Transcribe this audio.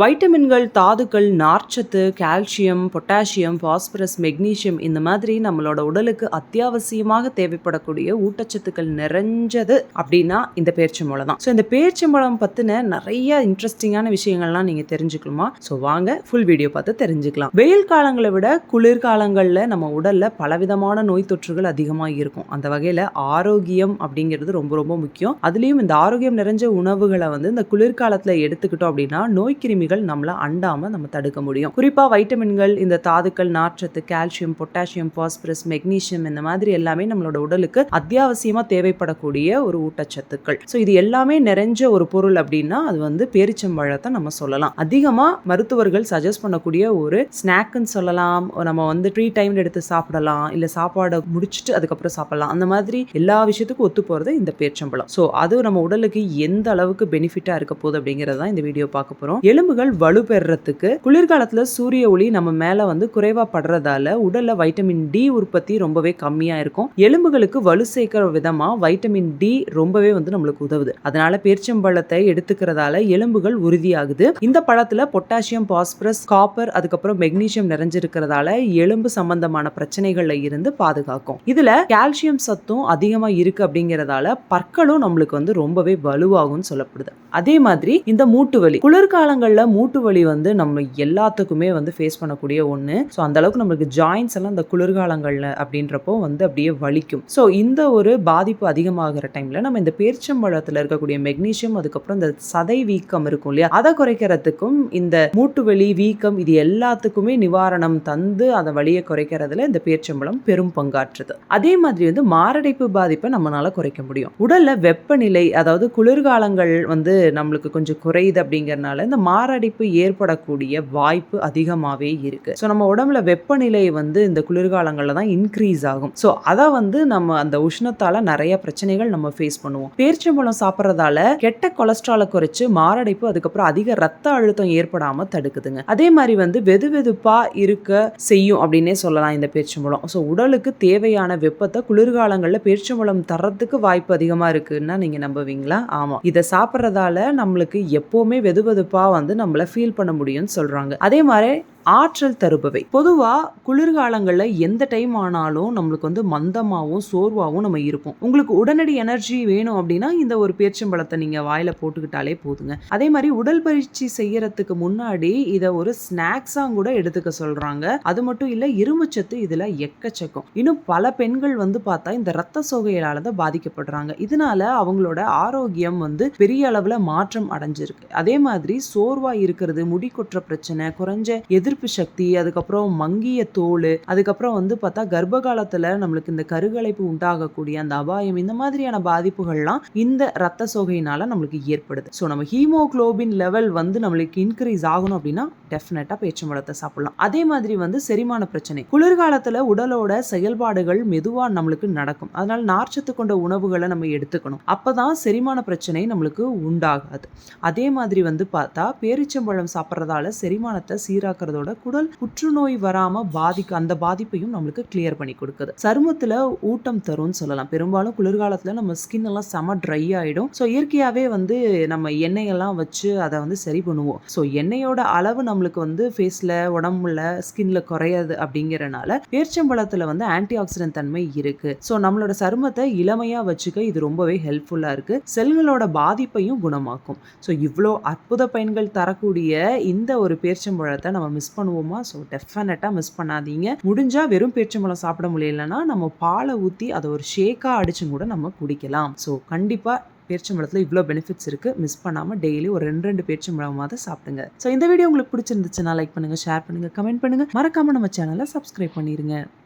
வைட்டமின்கள் தாதுக்கள் நார்ச்சத்து கால்சியம் பொட்டாசியம் பாஸ்பரஸ் மெக்னீசியம் இந்த மாதிரி நம்மளோட உடலுக்கு அத்தியாவசியமாக தேவைப்படக்கூடிய ஊட்டச்சத்துக்கள் நிறைஞ்சது அப்படின்னா இந்த பேர்ச்சம்பழம் தான். ஸோ இந்த பேர்ச்சம்பழம் பற்றின நிறைய இன்ட்ரெஸ்டிங்கான விஷயங்கள்லாம் நீங்கள் தெரிஞ்சுக்கணுமா? ஸோ வாங்க ஃபுல் வீடியோ பார்த்து தெரிஞ்சுக்கலாம். வெயில் காலங்களை விட குளிர்காலங்களில் நம்ம உடலில் பலவிதமான நோய் தொற்றுகள் அதிகமாக இருக்கும். அந்த வகையில் ஆரோக்கியம் அப்படிங்கிறது ரொம்ப ரொம்ப முக்கியம். அதுலேயும் இந்த ஆரோக்கியம் நிறைஞ்ச உணவுகளை வந்து இந்த குளிர்காலத்தில் எடுத்துக்கிட்டோம் அப்படின்னா நோய் கிருமிகள் நம்மளை அண்டாமல் நம்ம தடுக்க முடியும். குறிப்பாக வைட்டமின்கள் இந்த தாதுக்கள் நார்ச்சத்து கால்சியம் பொட்டாசியம் பாஸ்பரஸ் மெக்னீசியம் இந்த மாதிரி எல்லாமே நம்மளோட உடலுக்கு அத்தியாவசியமாக தேவைப்படக்கூடிய ஒரு ஊட்டச்சத்துக்கள். ஸோ இது எல்லாமே நிறைஞ்ச ஒரு பொருள் அப்படின்னா அது வந்து பேரிச்சம்பழத்தை நம்ம சொல்லலாம். அதிகமாக மருத்துவர்கள் சஜஸ்ட் பண்ணக்கூடிய ஒரு ஸ்நாக்குன்னு சொல்லலாம். நம்ம வந்து ட்ரீ டைம் எடுத்து சாப்பிடலாம். இல்லை சாப்பாடை முடிச்சுட்டு அதுக்கப்புறம் சாப்பிடலாம். அந்த மாதிரி எல்லா விஷயத்துக்கும் ஒத்து போகிறது இந்த பேரிச்சம்பழம். ஸோ அது நம்ம உடலுக்கு எந்த அளவுக்கு பெனிஃபிட்டாக இருக்க போகுது அப்படிங்கிறது தான் இந்த வீடியோ பார்க்க போகிறோம் எலும்பு எலும்புகள் வலுப்பெறத்துக்கு குளிர்காலத்தில் சூரிய ஒளி நம்ம மேலே வந்து குறைவாக படுறதால உடலில் வைட்டமின் டி உற்பத்தி ரொம்பவே கம்மியாக இருக்கும். எலும்புகளுக்கு வலு சேர்க்கிற விதமாக வைட்டமின் டி ரொம்பவே வந்து நம்மளுக்கு உதவுது. அதனால பேரிச்சம்பழத்தை எடுத்துக்கிறதால எலும்புகள் உறுதியாகுது. இந்த பழத்தில் பொட்டாசியம் பாஸ்பரஸ் காப்பர் அதுக்கப்புறம் மெக்னீசியம் நிறைஞ்சிருக்கிறதால எலும்பு சம்பந்தமான பிரச்சனைகள்ல இருந்து பாதுகாக்கும். இதுல கால்சியம் சத்தும் அதிகமா இருக்கு அப்படிங்கறதால பற்களும் நம்மளுக்கு வந்து ரொம்பவே வலுவாகும்னு சொல்லப்படுது. அதே மாதிரி இந்த மூட்டு வலி. குளிர்காலங்கள்ல மூட்டு வலி வந்து நம்ம எல்லாத்துக்குமே வந்து ஃபேஸ் பண்ணக்கூடிய ஒன்று ஸோ அந்த அளவுக்கு நம்மளுக்கு ஜாயின்ஸ் எல்லாம் இந்த குளிர்காலங்களில் அப்படின்றப்போ வந்து அப்படியே வலிக்கும். ஸோ இந்த ஒரு பாதிப்பு அதிகமாகிற டைம்ல நம்ம இந்த பேரிச்சம்பழத்தில் இருக்கக்கூடிய மெக்னீஷியம் அதுக்கப்புறம் இந்த சதை வீக்கம் இருக்கும் இல்லையா? அதை குறைக்கிறதுக்கும் இந்த மூட்டு வலி வீக்கம் இது எல்லாத்துக்குமே நிவாரணம் தந்து அந்த வலியை குறைக்கிறதுல இந்த பேரிச்சம்பழம் பெரும் பங்காற்றுது. அதே மாதிரி வந்து மாரடைப்பு பாதிப்பை நம்மளால குறைக்க முடியும். உடல்ல வெப்பநிலை அதாவது குளிர்காலங்கள் வந்து நம்மளுக்கு கொஞ்சம் குறையுது அப்படிங்கறனால இந்த மாரடைப்பு ஏற்படக்கூடிய வாய்ப்பு அதிகமாகவே இருக்கு. ஸோ நம்ம உடம்புல வெப்பநிலை வந்து இந்த குளிர்காலங்களில் தான் இன்க்ரீஸ் ஆகும். ஸோ அதை வந்து நம்ம அந்த உஷ்ணத்தால் நிறைய பிரச்சனைகள் நம்ம ஃபேஸ் பண்ணுவோம். பேரிச்சம்பழம் சாப்பிட்றதால கெட்ட கொலஸ்ட்ராலை குறைச்சு மாரடைப்பு அதுக்கப்புறம் அதிக ரத்த அழுத்தம் ஏற்படாமல் தடுக்குதுங்க. அதே மாதிரி வந்து வெது வெதுப்பாக இருக்க செய்யும் அப்படின்னே சொல்லலாம் இந்த பேரிச்சம்பழம் ஸோ உடலுக்கு தேவையான வெப்பத்தை குளிர்காலங்களில் பேரிச்சம்பழம் தர்றதுக்கு வாய்ப்பு அதிகமாக இருக்குன்னா நீங்கள் நம்புவீங்களா? ஆமாம் இதை சாப்பிட்றதால நம்மளுக்கு எப்போவுமே வெது வெதுப்பாக வந்து நம்மளை ஃபீல் பண்ண முடியும்னு சொல்கிறாங்க அதே மாதிரி ஆற்றல் தருபவை. பொதுவாக குளிர்காலங்களில் எந்த டைம் ஆனாலும் நம்மளுக்கு வந்து மந்தமாகவும் சோர்வாகவும் நம்ம இருப்போம். உங்களுக்கு உடனடி எனர்ஜி வேணும் அப்படின்னா இந்த ஒரு பேச்சம்பழத்தை நீங்கள் வாயில் போட்டுக்கிட்டாலே போதுங்க. அதே மாதிரி உடல் பயிற்சி செய்யறதுக்கு முன்னாடி இதை ஒரு ஸ்நாக்ஸாக கூட எடுத்துக்க சொல்கிறாங்க அது மட்டும் இல்லை இரும்புச்சத்து இதில் எக்கச்சக்கம். இன்னும் பல பெண்கள் வந்து பார்த்தா இந்த ரத்த சோகையால் தான் பாதிக்கப்படுறாங்க. இதனால அவங்களோட ஆரோக்கியம் வந்து பெரிய அளவில் மாற்றம் அடைஞ்சிருக்கு. அதே மாதிரி சோர்வாக இருக்கிறது முடி கொட்டுற பிரச்சனை குறைஞ்ச எதிர்ப்பு சக்தி அதுக்கப்புறம் மங்கிய தோல் அதுக்கப்புறம் வந்து பார்த்தா கர்ப்ப காலத்தில் நம்மளுக்கு இந்த கருகலைப்பு உண்டாகக்கூடிய அந்த அபாயம் இந்த மாதிரியான பாதிப்புகள்லாம் இந்த ரத்த சோகையினால நம்மளுக்கு ஏற்படுது. ஸோ நம்ம ஹீமோகுளோபின் லெவல் வந்து நம்மளுக்கு இன்க்ரீஸ் ஆகணும் அப்படின்னா டெஃபினட்டாக பேச்சம்பழத்தை சாப்பிடலாம். அதே மாதிரி வந்து செரிமான பிரச்சனை. குளிர்காலத்தில் உடலோட செயல்பாடுகள் மெதுவாக நம்மளுக்கு நடக்கும். அதனால் நார்ச்சத்து கொண்ட உணவுகளை நம்ம எடுத்துக்கணும். அப்பதான் செரிமான பிரச்சனை நம்மளுக்கு உண்டாகாது. அதே மாதிரி வந்து பார்த்தா பேரிச்சம்பழம் சாப்பிட்றதால செரிமானத்தை சீராக்கிறதோட குடல் புற்றுநோய் வராம பாதிக்க அந்த பாதிப்பையும் நம்மளுக்கு கிளியர் பண்ணி கொடுக்குது. சருமத்துல ஊட்டம் தரும்னு சொல்லலாம். பெரும்பாலும் குளிர்காலத்துல நம்ம ஸ்கின் எல்லாம் செம ட்ரை ஆயிடும். ஸோ இயற்கையாவே வந்து நம்ம எண்ணெயெல்லாம் வச்சு அதை வந்து சரி பண்ணுவோம். ஸோ எண்ணெயோட அளவு நம்மளுக்கு வந்து ஃபேஸ்ல உடம்புல ஸ்கின்ல குறையாது அப்படிங்கறனால பேர்ச்சம்பழத்துல வந்து ஆன்டி ஆக்சிடென்ட் தன்மை இருக்கு. ஸோ நம்மளோட சருமத்தை இளமையா வச்சுக்க இது ரொம்பவே ஹெல்ப்ஃபுல்லா இருக்கு. செல்களோட பாதிப்பையும் குணமாக்கும். ஸோ இவ்வளோ அற்புத பயன்கள் தரக்கூடிய இந்த ஒரு பேர்ச்சம்பழத்தை நம்ம மிஸ் மிஸ் பண்ணுவோமா? ஸோ டெஃபினட்டாக மிஸ் பண்ணாதீங்க. முடிஞ்சால் வெறும் பேர்ச்சம்பழம் சாப்பிட முடியலன்னா நம்ம பாலை ஊற்றி அதை ஒரு ஷேக்காக அடிச்சும் கூட நம்ம குடிக்கலாம். ஸோ கண்டிப்பாக பேரிச்சம்பழத்தில் இவ்வளோ பெனிஃபிட்ஸ் இருக்குது மிஸ் பண்ணாமல் டெய்லி ஒரு ரெண்டு ரெண்டு பேரிச்சம்பழமாவது சாப்பிடுங்க. ஸோ இந்த வீடியோ உங்களுக்கு பிடிச்சிருந்துச்சுன்னா லைக் பண்ணுங்கள் ஷேர் பண்ணுங்கள் கமெண்ட் பண்ணுங்கள் மறக்காமல் நம்ம சேனலை சப்ஸ்கிரைப் பண்ணிடுங்க